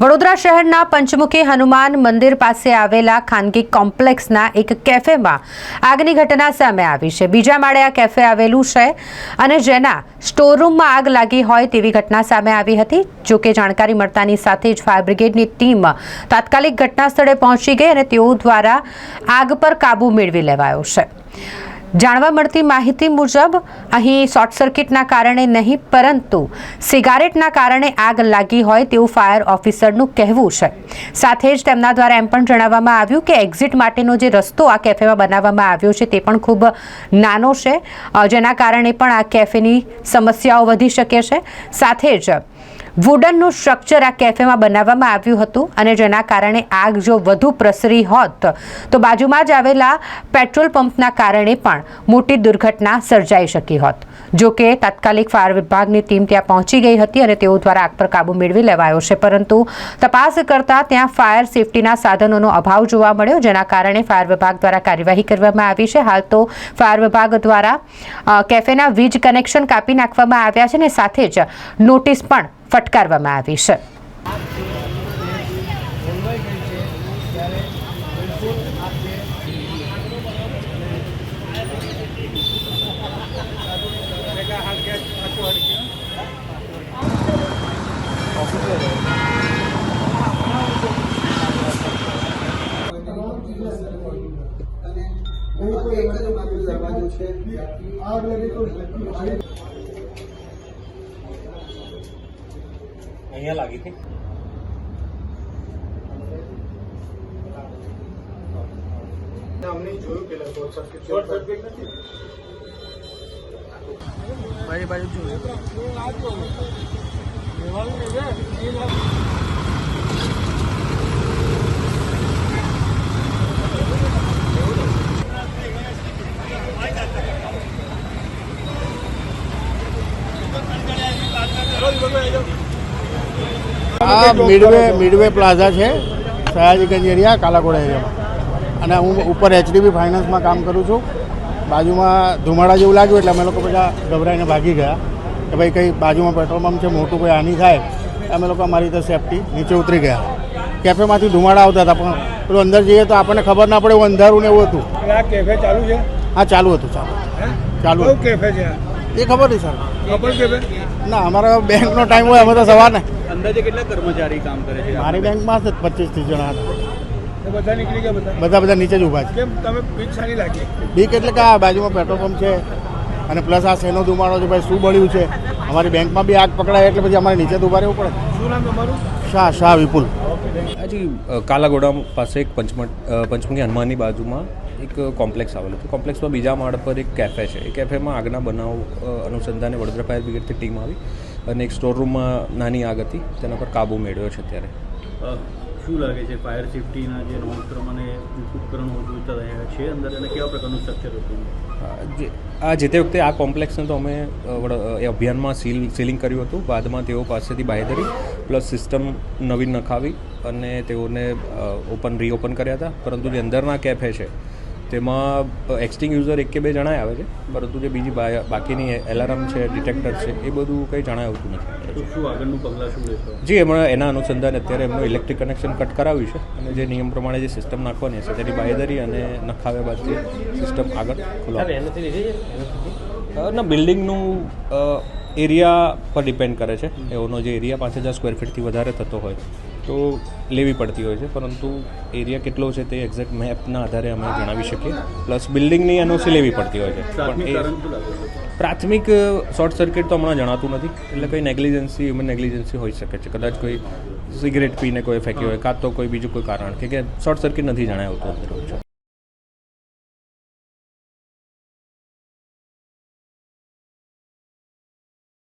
વડોદરા શહેરના પંચમુખી હનુમાન મંદિર પાસે આવેલા ખાનગી કોમ્પ્લેક્સના એક કેફેમાં આગની ઘટના સામે આવી છે. બીજા માળે આ કેફે આવેલું છે અને જેના સ્ટોરરૂમમાં આગ લાગી હોય તેવી ઘટના સામે આવી હતી. જો કે જાણકારી મળતાની સાથે જ ફાયર બ્રિગેડની ટીમ તાત્કાલિક ઘટના સ્થળે પહોંચી ગઈ અને તેઓ દ્વારા આગ પર કાબૂ મેળવી લેવાયો છે. જાણવા મળતી માહિતી મુજબ, અહીં શોર્ટ સર્કિટના કારણે નહીં, પરંતુ સિગારેટના કારણે આગ લાગી હોય તેવું ફાયર ઓફિસરનું કહેવું છે. સાથે જ તેમના દ્વારા એમ પણ જણાવવામાં આવ્યું કે એક્ઝિટ માટેનો જે રસ્તો આ કેફેમાં બનાવવામાં આવ્યો છે તે પણ ખૂબ નાનો છે જેના કારણે પણ આ કેફેની સમસ્યાઓ વધી શકે છે. સાથે જ વુડનનું સ્ટ્રક્ચર આ કેફેમાં બનાવવામાં આવ્યું હતું અને જેના કારણે આગ જો વધુ પ્રસરી હોત તો બાજુમાં જ આવેલા પેટ્રોલ પંપના કારણે પણ મોટી દુર્ઘટના સર્જાઈ શકી હોત. જો કે તાત્કાલિક ફાયર વિભાગની ટીમ ત્યાં પહોંચી ગઈ હતી અને તેઓ દ્વારા આગ પર કાબૂ મેળવી લેવાયો છે. પરંતુ તપાસ કરતાં ત્યાં ફાયર સેફટીના સાધનોનો અભાવ જોવા મળ્યો, જેના કારણે ફાયર વિભાગ દ્વારા કાર્યવાહી કરવામાં આવી છે. હાલ તો ફાયર વિભાગ દ્વારા કેફેના વીજ કનેક્શન કાપી નાખવામાં આવ્યા છે અને સાથે જ નોટિસ પણ ફટકારવામાં આવી છે આગ લગી તો અહીંયા લાગી હતી અમને જોયું પેલા શોર્ટ સર્કિટ શોર્ટ સર્કિટ નથી બાજુ બાજુ જોયું આ મિડવે મિડવે પ્લાઝા છે સયાજીગંજ એરિયા કાલાકોડા એરિયામાં. અને હું ઉપર એચડીબી ફાઇનાન્સમાં કામ કરું છું. બાજુમાં ધુમાડા જેવું લાગ્યું એટલે અમે લોકો બધા ગભરાઈને ભાગી ગયા કે ભાઈ કંઈ બાજુમાં પેટ્રોલ પંપ છે મોટું કોઈ હાનિ થાય અમે લોકો અમારી રીતે સેફટી નીચે ઉતરી ગયા. કેફેમાંથી ધુમાડા આવતા હતા પણ પેલું અંદર જઈએ તો આપણને ખબર ના પડે એવું અંધારું ને એવું હતું. આ કેફે ચાલુ છે? હા ચાલુ હતું ચાલુ. ચાલુ હતું. કેફે છે એ ખબર નહીં સર ખબર કેફે ના અમારો બેંકનો ટાઈમ હોય અમે તો સવારને. અંદાજે કેટલા કર્મચારી કામ કરે છે? મારી બેંકમાં જ પચીસ ત્રીસ જણા. હતા બધા નીકળી ગયા બધા? બધા બધા નીચે જ ઊભા છે. કેમ તમે બીક સારી લાગી? બીક એટલે કે આ બાજુમાં પેટ્રોલ પંપ છે અને પ્લસ આ શેનો ધુમાડો છે ભાઈ શું બળ્યું છે. અમારી બેંકમાં બી આગ પકડાય એટલે પછી અમારે નીચે ઊભા રહેવું પડે. શું નામ તમારું? શાહ શાહ વિપુલ. હજી કાલાગોડા પાસે એક પંચમ પંચમુખી હનુમાનની બાજુમાં એક કોમ્પ્લેક્સ આવેલું છે કોમ્પ્લેક્સમાં બીજા માળ પર એક કેફે છે. એ કેફેમાં આગના બનાવ અનુસંધાને વડોદરા ફાયર બ્રિગેડથી ટીમ આવી અને એક સ્ટોર રૂમમાં નાની આગ હતી. તેના પર કાબૂ મેળવ્યો છે અત્યારે. શું લાગે છે ફાયર સેફટીના જે નોંધક્રમ અને ઉપકરણો જોઈતા રહ્યા છે અંદર અને કેવા પ્રકારનું સ્ટ્રક્ચર હતું? જે આ જે તે વખતે આ કોમ્પ્લેક્સને તો અમે એ અભિયાનમાં સીલ સીલિંગ કર્યું હતું. બાદમાં તેઓ પાસેથી બાહેધરી પ્લસ સિસ્ટમ નવીન નખાવી અને તેઓને ઓપન રીઓપન કર્યા હતા. પરંતુ જે અંદરના કેફે છે તેમાં એક્સટિંગ યુઝર એક કે બે જણાય આવે છે પરંતુ જે બીજી બાકીની એલાર્મ છે ડિટેક્ટર છે એ બધું કંઈ જણાય આવતું નથી. શું આગળનું પગલાં શું લેશો? જી એમણે એના અનુસંધાને અત્યારે એમનું ઇલેક્ટ્રિક કનેક્શન કટ કરાવ્યું છે અને જે નિયમ પ્રમાણે જે સિસ્ટમ નાખવાની હશે તેની બાહેધરી અને નખાવ્યા બાદ સિસ્ટમ આગળ ખોલવા ના બિલ્ડિંગનું એરિયા પર ડિપેન્ડ કરે છે. એઓનો જે એરિયા પાંચ હજાર સ્ક્વેર ફીટથી વધારે થતો હોય. તો લેવી પડતી હોય છે પરંતુ એરિયા કેટલો છે તે એક્ઝેક્ટ મેપના આધારે અમે જણાવી શકીએ. પ્લસ બિલ્ડિંગની એનઓસી લેવી પડતી હોય છે. પ્રાથમિક પણ એ પ્રાથમિક શોર્ટ સર્કિટ તો હમણાં જણાતું નથી. એટલે કોઈ નેગ્લિજન્સી હ્યુમન નેગ્લિજન્સી હોઈ શકે છે. કદાચ કોઈ સિગરેટ પીને કોઈ ફેંકી હોય કાં તો કોઈ બીજું કોઈ કારણ. કે કે શોર્ટ સર્કિટ નથી જણાય